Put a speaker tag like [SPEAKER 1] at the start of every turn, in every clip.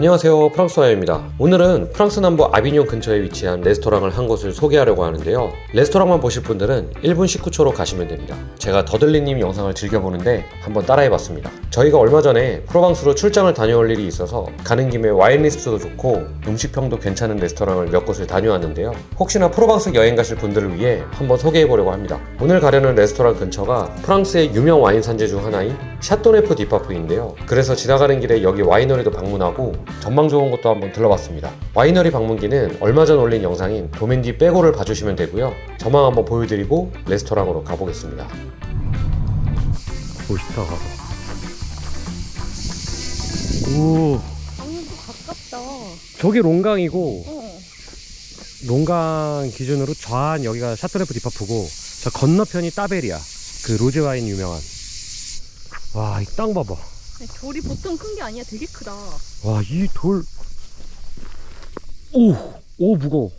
[SPEAKER 1] 안녕하세요 프랑스와입니다. 오늘은 프랑스 남부 아비뇽 근처에 위치한 레스토랑을 한 곳을 소개하려고 하는데요. 레스토랑만 보실 분들은 1분 19초로 가시면 됩니다. 제가 더들리님 영상을 즐겨보는데 한번 따라해봤습니다. 저희가 얼마 전에 프로방스로 출장을 다녀올 일이 있어서 가는 김에 와인 리스트도 좋고 음식평도 괜찮은 레스토랑을 몇 곳을 다녀왔는데요. 혹시나 프로방스 여행 가실 분들을 위해 한번 소개해보려고 합니다. 오늘 가려는 레스토랑 근처가 프랑스의 유명 와인 산지 중 하나인 샤토네프 디파프인데요. 그래서 지나가는 길에 여기 와이너리도 방문하고 전망 좋은 곳도 한번 들러봤습니다. 와이너리 방문기는 얼마 전 올린 영상인 도멘디 빼고를 봐주시면 되고요. 전망 한번 보여드리고 레스토랑으로 가보겠습니다. 멋있다. 오,
[SPEAKER 2] 방금도 가깝다.
[SPEAKER 1] 저기 롱강이고
[SPEAKER 2] 어.
[SPEAKER 1] 롱강 기준으로 좌한 여기가 샤토네프 디파프고 저 건너편이 따베리아. 그 로즈 와인 유명한. 와, 이 땅 봐봐.
[SPEAKER 2] 돌이 보통 큰 게 아니야. 되게 크다.
[SPEAKER 1] 와, 이 돌. 오, 오, 무거워.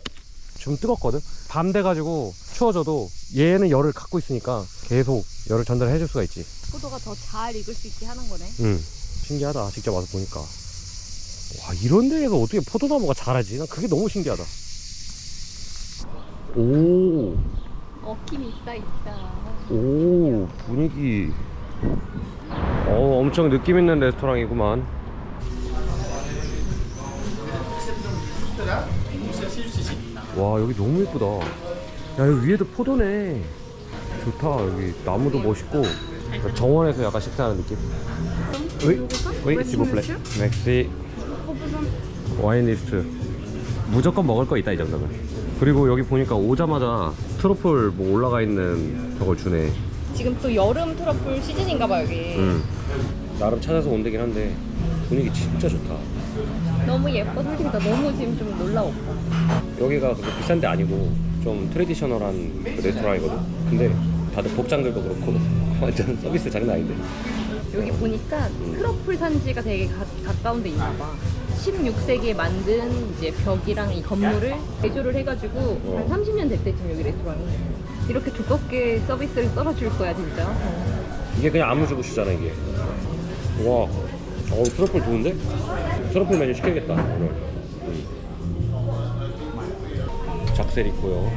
[SPEAKER 1] 좀 뜨겁거든? 밤 돼가지고 추워져도 얘는 열을 갖고 있으니까 계속 열을 전달해 줄 수가 있지.
[SPEAKER 2] 포도가 더 잘 익을 수 있게 하는 거네.
[SPEAKER 1] 응. 신기하다. 직접 와서 보니까. 와, 이런 데에서 어떻게 포도나무가 자라지? 난 그게 너무 신기하다. 오,
[SPEAKER 2] 얻긴 있다 있다.
[SPEAKER 1] 오, 분위기. 어, 엄청 느낌 있는 레스토랑이구만. 와, 여기 너무 예쁘다. 야, 여기 위에도 포도네. 좋다. 여기 나무도 멋있고. 정원에서 약간 식사하는 느낌. Oui, oui, s'il vous plaît. Merci. 와인 리스트. 무조건 먹을 거 있다, 이 정도면. 그리고 여기 보니까 오자마자 트러플 뭐 올라가 있는 저걸 주네.
[SPEAKER 2] 지금 또 여름 트러플 시즌인가 봐 여기.
[SPEAKER 1] 응. 나름 찾아서 온 데긴 한데 분위기 진짜 좋다.
[SPEAKER 2] 너무 예뻐. 솔직히 나 너무 지금 좀 놀라 오빠.
[SPEAKER 1] 여기가 그렇게 비싼 데 아니고 좀 트레디셔널한 그 레스토랑이거든. 근데 다들 복장들도 그렇고 완전 서비스 장난 아닌데.
[SPEAKER 2] 여기 보니까 트러플 산지가 되게 가, 가까운 데 있나 봐. 16세기에 만든 이제 벽이랑 이 건물을 개조를 해가지고
[SPEAKER 1] 어.
[SPEAKER 2] 한 30년 됐대 지금 여기 레스토랑이. 이렇게 두껍게 서비스를 썰어줄 거야 진짜.
[SPEAKER 1] 이게 그냥 아무 주부시잖아 이게. 와, 어 트러플 좋은데? 트러플 메뉴 시켜야겠다 오늘. 음. 작셀 있고요.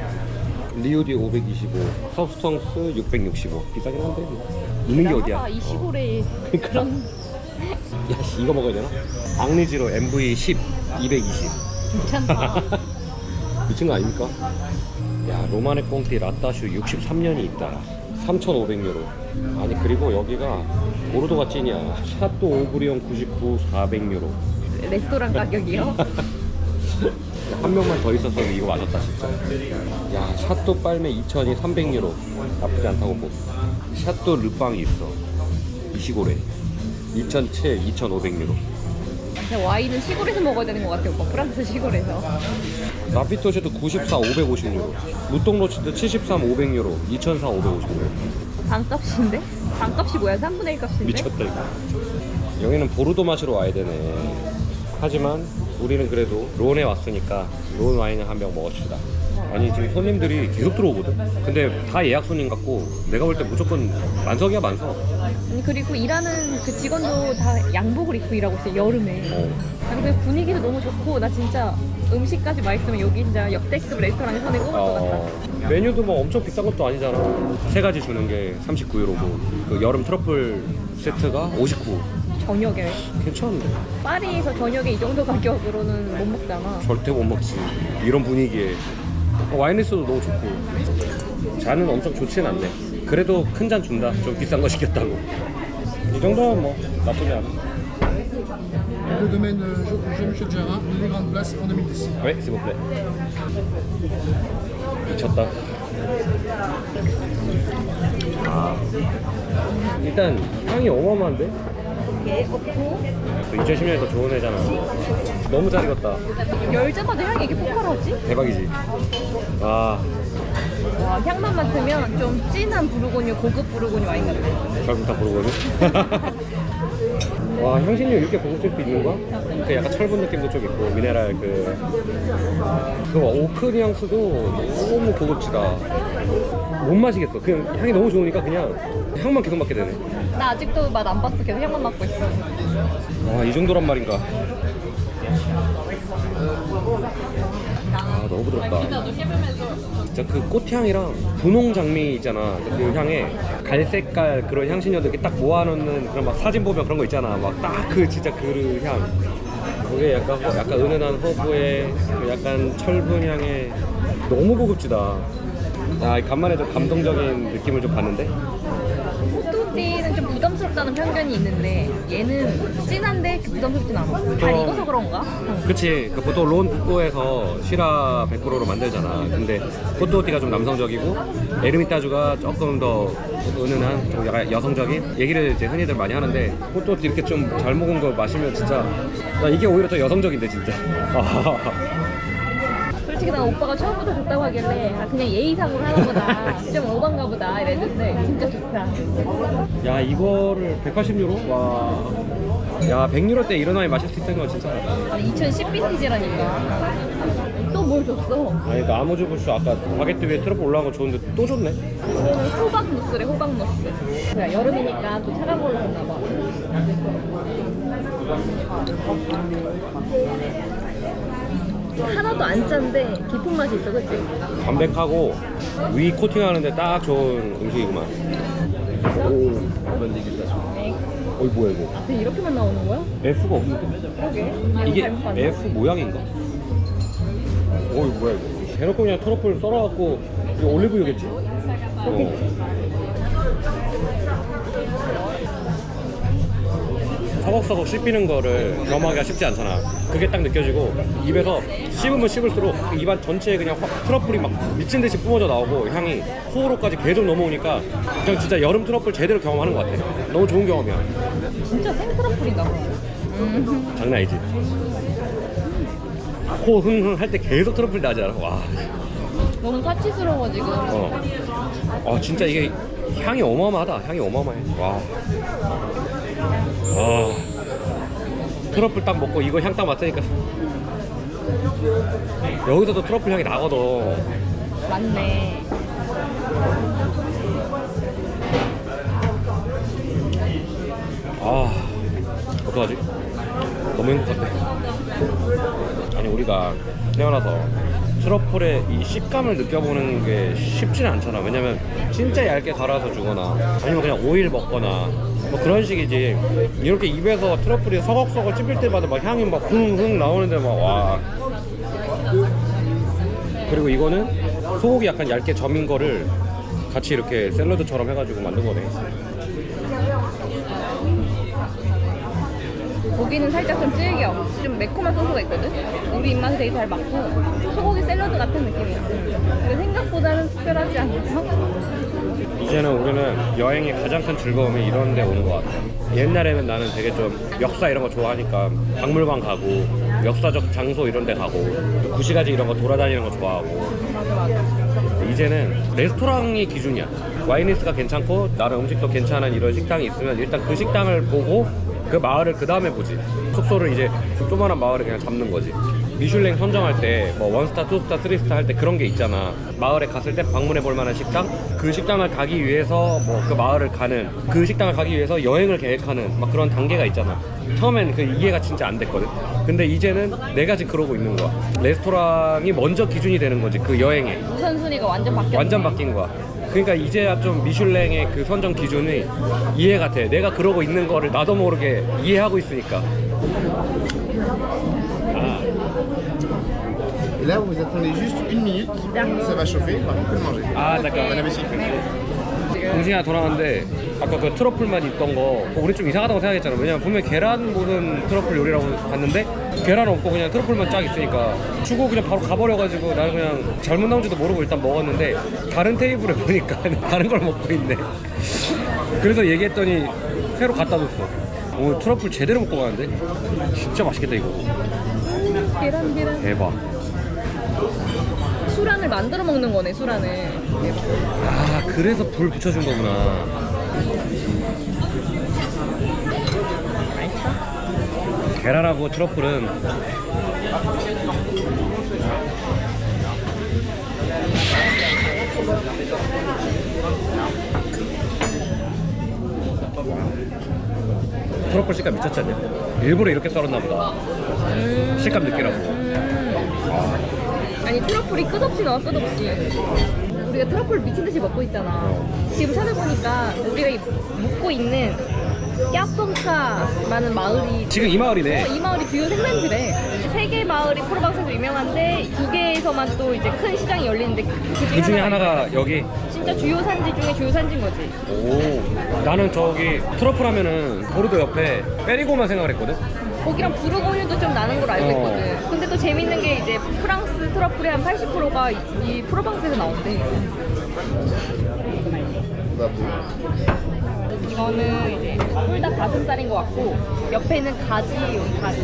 [SPEAKER 1] 리오디 525, 서브스턴스 665. 비싸긴 한데 뭐. 있는 게 어디야?
[SPEAKER 2] 이 시골에
[SPEAKER 1] 그러니까.
[SPEAKER 2] 그런
[SPEAKER 1] 야, 씨, 이거 먹어야 되나? 앙리지로 MV 10, 220.
[SPEAKER 2] 괜찮다.
[SPEAKER 1] 미친 거 아닙니까? 야, 로마네 꽁띠 라따슈 63년이 있다. 3,500유로. 아니, 그리고 여기가 보르도가 찐이야. 샤또 오브리온 99, 400유로.
[SPEAKER 2] 레스토랑 가격이요?
[SPEAKER 1] 한 명만 더 있었어도 이거 맞았다, 진짜. 야, 샤또 빨메 2,000이 300유로. 나쁘지 않다고 보. 샤또 르빵이 있어. 이 시골에. 2,007, 2,500유로.
[SPEAKER 2] 근데 와인은 시골에서 먹어야 되는 것 같아 오빠 프랑스 시골에서
[SPEAKER 1] 라피토시도 94, 550유로. 무똥로치도 73, 500유로. 2,400, 550유로.
[SPEAKER 2] 반값인데? 반값이 뭐야? 3분의 1 값인데?
[SPEAKER 1] 미쳤다 이거. 여기는 보르도 마시러 와야 되네. 하지만 우리는 그래도 론에 왔으니까 론 와인을 한 병 먹읍시다. 아니 지금 손님들이 계속 들어오거든. 근데 다 예약 손님 같고 내가 볼 때 무조건 만석이야 만석.
[SPEAKER 2] 아니 그리고 일하는 그 직원도 다 양복을 입고 일하고 있어 여름에
[SPEAKER 1] 어.
[SPEAKER 2] 아니 그 분위기도 너무 좋고 나 진짜 음식까지 맛있으면 여기 진짜 역대급 레스토랑에 손에 꼽을 것 같다
[SPEAKER 1] 어, 메뉴도 뭐 엄청 비싼 것도 아니잖아. 세 가지 주는 게 39유로고 그 여름 트러플 세트가 59.
[SPEAKER 2] 저녁에
[SPEAKER 1] 괜찮은데?
[SPEAKER 2] 파리에서 저녁에 이 정도 가격으로는 못 먹잖아
[SPEAKER 1] 절대 못 먹지. 이런 분위기에 어, 와인리스도 너무 좋고 잔은 엄청 좋진 않네. 그래도 큰 잔 준다. 좀 비싼 거 시켰다고. 이 정도면 뭐 나쁘지 않아.
[SPEAKER 3] Le domaine euh, Je- Jean-Michel Jarrin, une grande place en 2010.
[SPEAKER 1] 왜? 스모플레. 미쳤다. 아, 일단 향이 어마어마한데?
[SPEAKER 2] 예 없고
[SPEAKER 1] 2010년에 더 좋은 애잖아. 너무 잘 익었다.
[SPEAKER 2] 열자마자 향이 이렇게 폭발하지?
[SPEAKER 1] 대박이지. 와,
[SPEAKER 2] 와 향만 맡으면 좀 진한 부르고뉴 고급 부르고뉴 와인 같아
[SPEAKER 1] 결국 다 부르거든. 와, 향신료 이렇게 고급질 수 있는 거야? 그 약간 철분 느낌도 좀 있고, 미네랄 그. 그 오크 향수도 너무 고급지다. 못 마시겠어. 그냥 향이 너무 좋으니까 그냥 향만 계속 맡게 되네.
[SPEAKER 2] 나 아직도 맛 안 봤어 계속 향만 맡고 있어
[SPEAKER 1] 와, 이 정도란 말인가. 아 너무 부드럽다. 진짜 그 꽃향이랑 분홍 장미 있잖아. 그 향에 갈색깔 그런 향신료들 이렇게 딱 모아놓는 그런 막 사진 보면 그런 거 있잖아. 막 딱 그 진짜 그 향. 그게 약간 약간 은은한 허브에 그 약간 철분 향에 너무 고급지다. 야 간만에 좀 감동적인 느낌을 좀 받는데.
[SPEAKER 2] 호뚜띠는 좀 부담스럽다는 편견이 있는데 얘는 진한데 부담스럽진 않아. 잘
[SPEAKER 1] 어.
[SPEAKER 2] 익어서 그런가?
[SPEAKER 1] 그치 그 보통 론 북고에서 시라 100%로 만들잖아 근데 코토티가 좀 남성적이고 에르미타주가 조금 더 은은한 좀 약간 여성적인 얘기를 이제 흔히들 많이 하는데 코토티 이렇게 좀 잘 먹은 거 마시면 진짜 나 이게 오히려 더 여성적인데 진짜
[SPEAKER 2] 솔직히 난 오빠가 처음부터 좋다고 하길래 아, 그냥 예의상으로 하는 거다. 좀 오반가 보다 이랬는데 진짜 좋다.
[SPEAKER 1] 야 이거를 180유로? 와 야 100유로 때 이런 와인 마실 수 있다는 건 진짜
[SPEAKER 2] 아니 2010 빈티지라니까. 또 뭘 줬어?
[SPEAKER 1] 아니 그 아모주 부슈 아까 바게트 위에 트러플 올라온 거 좋은데 또 줬네
[SPEAKER 2] 이거는 호박 무스래 호박 무스. 그래 여름이니까 또 차가운 걸로 줬나 봐. 하나도 안 짠데 깊은 맛이 있어, 그치?
[SPEAKER 1] 담백하고 위 코팅하는데 딱 좋은 음식이구만. 오, 있다. 어이 뭐야 이거?
[SPEAKER 2] 근데 이렇게만 나오는 거야?
[SPEAKER 1] F가 없는데?
[SPEAKER 2] 그러게.
[SPEAKER 1] 이게
[SPEAKER 2] 잘못 봤네.
[SPEAKER 1] F 모양인가? 어이 뭐야 이거? 대놓고 그냥 트러플 썰어갖고 이거 올리브유겠지? 어. 서걱서걱 씹히는 거를 경험하기가 쉽지 않잖아. 그게 딱 느껴지고 입에서 씹으면 씹을수록 그 입안 전체에 그냥 확 트러플이 막 미친 듯이 뿜어져 나오고 향이 코로까지 계속 넘어오니까 그냥 진짜 여름 트러플 제대로 경험하는 것 같아. 너무 좋은 경험이야.
[SPEAKER 2] 진짜 생트러플인가 봐. 음.
[SPEAKER 1] 장난 아니지? 코 흥흥 할 때 계속 트러플 나지 않아? 와.
[SPEAKER 2] 너무 사치스러워, 지금.
[SPEAKER 1] 어. 아 진짜 이게 향이 어마어마하다. 향이 어마어마해. 와. 아. 트러플 딱 먹고 이거 향 딱 맡으니까 여기서도 트러플 향이 나거든.
[SPEAKER 2] 맞네.
[SPEAKER 1] 아 어떡하지? 너무 행복한데 아니 우리가 태어나서 트러플의 이 식감을 느껴보는 게 쉽지는 않잖아. 왜냐면 진짜 얇게 갈아서 주거나 아니면 그냥 오일 먹거나 뭐 그런 식이지. 이렇게 입에서 트러플이 서걱서걱 씹힐 때마다 막 향이 막 흥흥 나오는데 막 와. 그리고 이거는 소고기 약간 얇게 점인 거를 같이 이렇게 샐러드처럼 해가지고 만든 거네
[SPEAKER 2] 고기는 살짝 좀 질겨. 좀 매콤한 소스가 있거든? 우리 입맛에 되게 잘 맞고, 소고기 샐러드 같은 느낌이야. 근데 생각보다는 특별하지 않고.
[SPEAKER 1] 이제는 우리는 여행의 가장 큰 즐거움이 이런 데 오는 것 같아. 옛날에는 나는 되게 좀 역사 이런 거 좋아하니까 박물관 가고 역사적 장소 이런 데 가고 또 구시가지 이런 거 돌아다니는 거 좋아하고. 이제는 레스토랑이 기준이야. 와인리스가 괜찮고 나름 음식도 괜찮은 이런 식당이 있으면 일단 그 식당을 보고 그 마을을 그 다음에 보지. 숙소를 이제 그 조그만한 마을을 그냥 잡는 거지. 미슐랭 선정할 때 뭐 원스타, 투스타, 쓰리스타 할 때 그런 게 있잖아. 마을에 갔을 때 방문해 볼 만한 식당? 그 식당을 가기 위해서 뭐 그 마을을 가는 그 식당을 가기 위해서 여행을 계획하는 막 그런 단계가 있잖아. 처음엔 그 이해가 진짜 안 됐거든. 근데 이제는 내가 지금 그러고 있는 거야. 레스토랑이 먼저 기준이 되는 거지. 그 여행에.
[SPEAKER 2] 우선순위가 완전 바뀌었네.
[SPEAKER 1] 완전 바뀐 거야. 그러니까 이제야 좀 미슐랭의 그 선정 기준이 이해가 돼. 내가 그러고 있는 거를 나도 모르게 이해하고 있으니까.
[SPEAKER 3] Et là, vous attendez juste une minute, ça va chauffer, vous pouvez le manger.
[SPEAKER 1] 아, d'accord.
[SPEAKER 3] Bon appétit.
[SPEAKER 1] 동생이가 돌아왔는데 아까 그 트러플만 있던 거 우리 좀 이상하다고 생각했잖아. 왜냐면 분명 히 계란 무슨 트러플 요리라고 봤는데 계란 없고 그냥 트러플만 쫙 있으니까 주고 그냥 바로 가버려가지고 나는 그냥 잘못 나온지도 모르고 일단 먹었는데 다른 테이블에 보니까 다른 걸 먹고 있네. 그래서 얘기했더니 새로 갖다 줬어. 오늘 트러플 제대로 먹고 가는데 진짜 맛있겠다 이거.
[SPEAKER 2] 계란, 계란.
[SPEAKER 1] 대박.
[SPEAKER 2] 수란을 만들어 먹는 거네, 수란을.
[SPEAKER 1] 아 그래서 불 붙여준 거구나. 계란하고 트러플은 트러플 식감 미쳤지 않냐? 일부러 이렇게 썰었나 보다. 식감 느끼라고.
[SPEAKER 2] 아 니 트러플이 끝없이 나와 끝없이 우리가 트러플 미친 듯이 먹고 있잖아 지금 찾아보니까 우리가 이- 묵고 있는 야펑카라는 마을이
[SPEAKER 1] 지금 이 마을이네.
[SPEAKER 2] 어, 이 마을이 주요 생산지래 세 개 마을이 프로방스에서 유명한데 두 개에서만 또 이제 큰 시장이 열리는데
[SPEAKER 1] 그그 중에 하나가 여기.
[SPEAKER 2] 진짜 주요 산지 중에 주요 산지인 거지
[SPEAKER 1] 오. 나는 저기 트러플 하면은 보르도 옆에 페리고만 생각을 했거든.
[SPEAKER 2] 거기랑 부르고뉴도 좀 나는 걸로 알고
[SPEAKER 1] 어.
[SPEAKER 2] 있거든. 근데 또 재밌는 게 이제 프랑스 트러플의 한 80%가 이, 이 프로방스에서 나온대. 이거는 이제 꿀다 가슴살인 것 같고 옆에는 가지 여기 가지.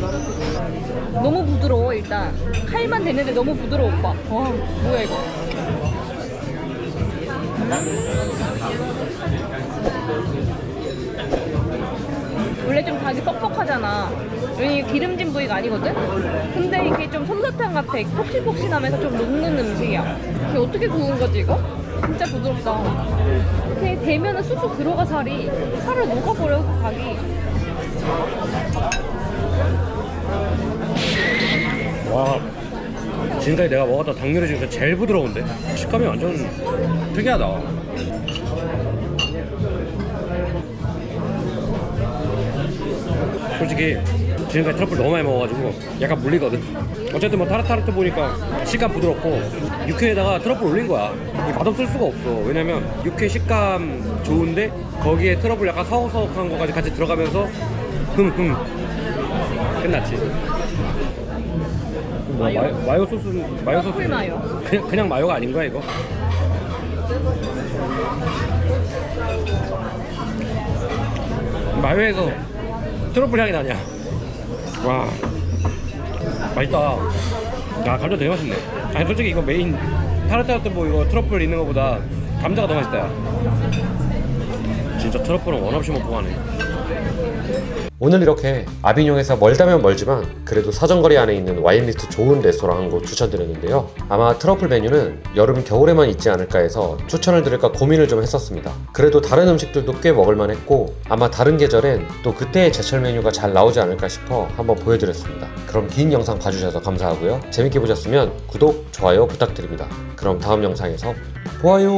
[SPEAKER 2] 너무 부드러워 일단. 칼만 대는데 너무 부드러워 오빠. 와 뭐야 이거 원래 좀 닭이 뻑뻑하잖아 왜냐 기름진 부위가 아니거든 근데 이게 좀 솜사탕 같아 폭신폭신하면서 좀 녹는 음식이야 이게 어떻게 구운 거지 이거? 진짜 부드럽다 이렇게 대면은 쑥쑥 들어가 살이 살을 녹아버려 그 닭이
[SPEAKER 1] 와. 지금까지 내가 먹었던 닭 요리 중에서 제일 부드러운데? 식감이 완전 특이하다. 솔직히 지금까지 트러플 너무 많이 먹어가지고 약간 물리거든. 어쨌든 뭐 타르타르트 보니까 식감 부드럽고 육회에다가 트러플 올린 거야. 이 맛없을 수가 없어. 왜냐면 육회 식감 좋은데 거기에 트러플 약간 서걱서걱한 거까지 같이 들어가면서 흠흠 끝났지. 뭐
[SPEAKER 2] 마요?
[SPEAKER 1] 마요, 마요 소스 마요 소스
[SPEAKER 2] 마요.
[SPEAKER 1] 그냥 그냥 마요가 아닌 거야 이거? 마요에서 트러플 향이 나냐? 와 맛있다. 야 감자 되게 맛있네. 아니 솔직히 이거 메인 타르타르트 뭐 이거 트러플 있는 거보다 감자가 더 맛있다. 야. 진짜 트러플은 원 없이 먹고 가네. 오늘 이렇게 아비뇽에서 멀다면 멀지만 그래도 사정거리 안에 있는 와인리스트 좋은 레스토랑 한 곳 추천드렸는데요. 아마 트러플 메뉴는 여름 겨울에만 있지 않을까 해서 추천을 드릴까 고민을 좀 했었습니다. 그래도 다른 음식들도 꽤 먹을만 했고 아마 다른 계절엔 또 그때의 제철 메뉴가 잘 나오지 않을까 싶어 한번 보여드렸습니다. 그럼 긴 영상 봐주셔서 감사하고요. 재밌게 보셨으면 구독, 좋아요 부탁드립니다. 그럼 다음 영상에서 보아요.